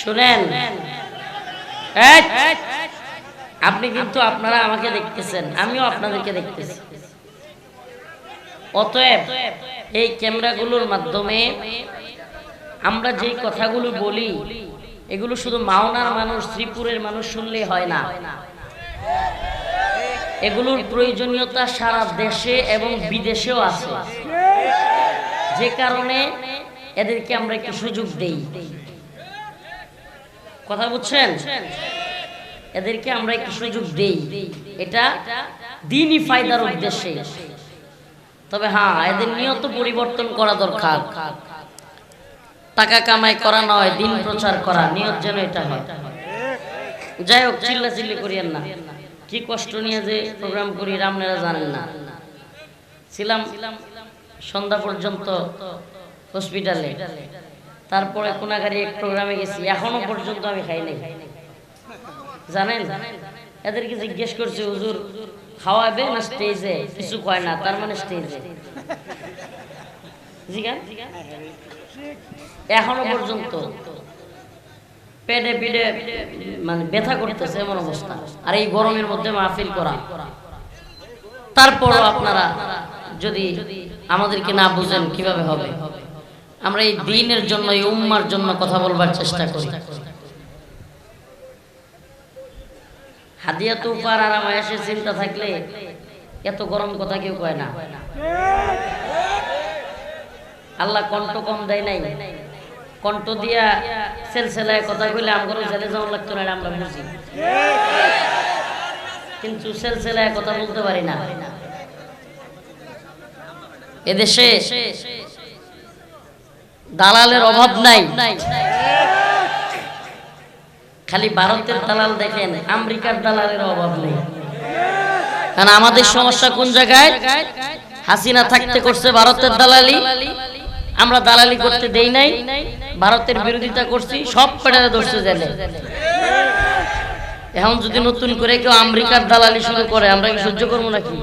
শুনেন। এই, আপনি কিন্তু আপনারা আমাকে দেখতেছেন আমিও আপনাদেরকে দেখতেছি। অতএব এই ক্যামেরাগুলোর মাধ্যমে আমরা যেই কথাগুলো বলি এগুলো শুধু মাওনার মানুষ শ্রীপুরের মানুষ শুনলেই হয় না। এগুলোর প্রয়োজনীয়তা সারা দেশে এবং বিদেশেও আছে। যে কারণে এদেরকে আমরা একটু সুযোগ দেই। কথা বুঝছেন? এদেরকে আমরা একটু সুযোগ দেই। এটা দিনই ফায়দার উদ্দেশ্যে। তবে হ্যাঁ এদের নিয়ত পরিবর্তন করা দরকার। টাকা কামাই করা নয়, দিন প্রচার করা। নিয়ত যেন এটা হয়। যাই হোক চিল্লা চিল্লি করিয়েন না। কি কষ্ট নিয়ে যে প্রোগ্রাম করি, রামনেরা জানেন না। ছিলাম সন্ধ্যা পর্যন্ত হসপিটালে তারপরে কোনাগারি এক প্রোগ্রামে গেছি। এখনও পর্যন্ত আমি খাই নাই। জানেন? এদেরকে জিজ্ঞেস করছি, হুজুর, খাওয়াবে না স্টেজে কিছু কয় না, তার মানে স্টেজে এখনও পর্যন্ত। পেটে পিঠে মানে ব্যথা করতেছে এমন অবস্থা। আর এই গরমের মধ্যে মাহফিল করা। তারপরও আপনারা যদি আমাদেরকে না বুঝেন, কীভাবে হবে? আমরা এই দিনের জন্য, এই উম্মার জন্য কথা বলবার চেষ্টা করি। হাদিয়া তুফার আর আমায়াসের চিন্তা থাকলে এত গরম কথা কেউ কয় না। আল্লাহ কণ্ঠ কম দেয় নাই। কণ্ঠ দিয়া সেলসেলায় কথা কইলে আমগরও জেলে যাওয়া লাগতো না আমরা বুঝি। কিন্তু সেলসেলায় কথা বলতে পারি না। এদেশে দালালের অভাব নাই। খালি ভারতের দালাল দেখেন আমেরিকার দালালের অভাব নেই। কারণ আমাদের সমস্যা কোন জায়গায়? হাসিনা থাকতে করছে ভারতের দালালি। আমরা দালালি করতে দেই নাই। ভারতের বিরোধিতা করছি সব কটারে ধরছে জেলে এখন যদি নতুন করে কেউ আমেরিকার দালালি শুরু করে আমরা কি সহ্য করব নাকি?